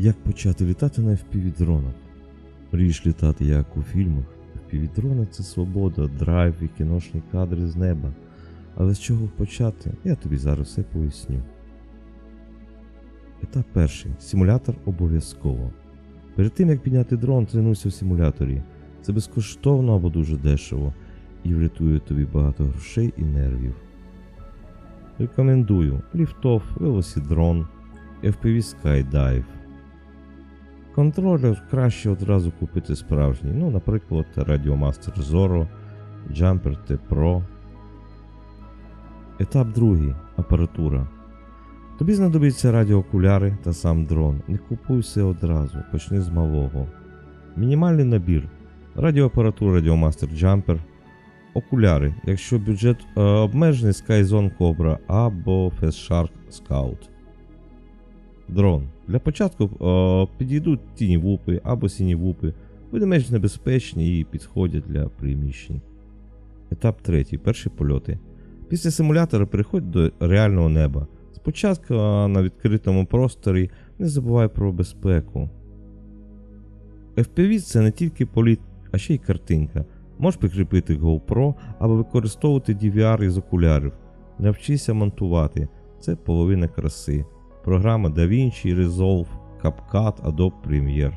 Як почати літати на FPV-дронах? Мрієш літати як у фільмах? FPV-дрони це свобода, драйв і кіношні кадри з неба. Але з чого почати, я тобі зараз все поясню. Етап перший. Симулятор обов'язково. Перед тим як підняти дрон, тренуйся в симуляторі. Це безкоштовно або дуже дешево і врятує тобі багато грошей і нервів. Рекомендую ліфтов, велосідрон, FPV Skydive. Контролер краще одразу купити справжній, ну, наприклад, Radiomaster Zorro, Jumper T Pro. Етап другий. Апаратура. Тобі знадобиться радіоокуляри та сам дрон. Не купуй все одразу, почни з малого. Мінімальний набір. Радіоапаратура Radiomaster Jumper. Окуляри, якщо бюджет е, обмежений Skyzone Cobra або Fast Scout. Дрон. Для початку е, підійдуть тіні вупи або сіні вупи. Вони менш небезпечні і підходять для приміщень. Етап третій. Перші польоти. Після симулятора переходь до реального неба. Спочатку е, на відкритому просторі не забувай про безпеку. FPV це не тільки політ, а ще й картинка. Можеш прикріпити GoPro або використовувати DVR із окулярів. Навчися монтувати. Це половина краси. Програма DaVinci, Resolve, CapCut, Adobe Premiere.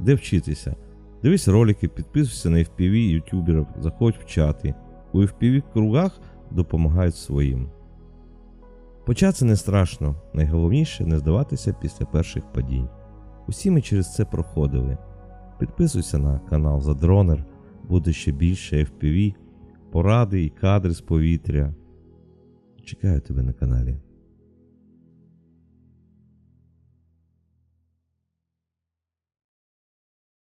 Де вчитися? Дивись ролики, підписуйся на FPV ютуберів, заходь в чати. У FPV кругах допомагають своїм. Почати не страшно, найголовніше не здаватися після перших падінь. Усі ми через це проходили. Підписуйся на канал Задронер, буде ще більше FPV, поради і кадри з повітря. Чекаю тебе на каналі.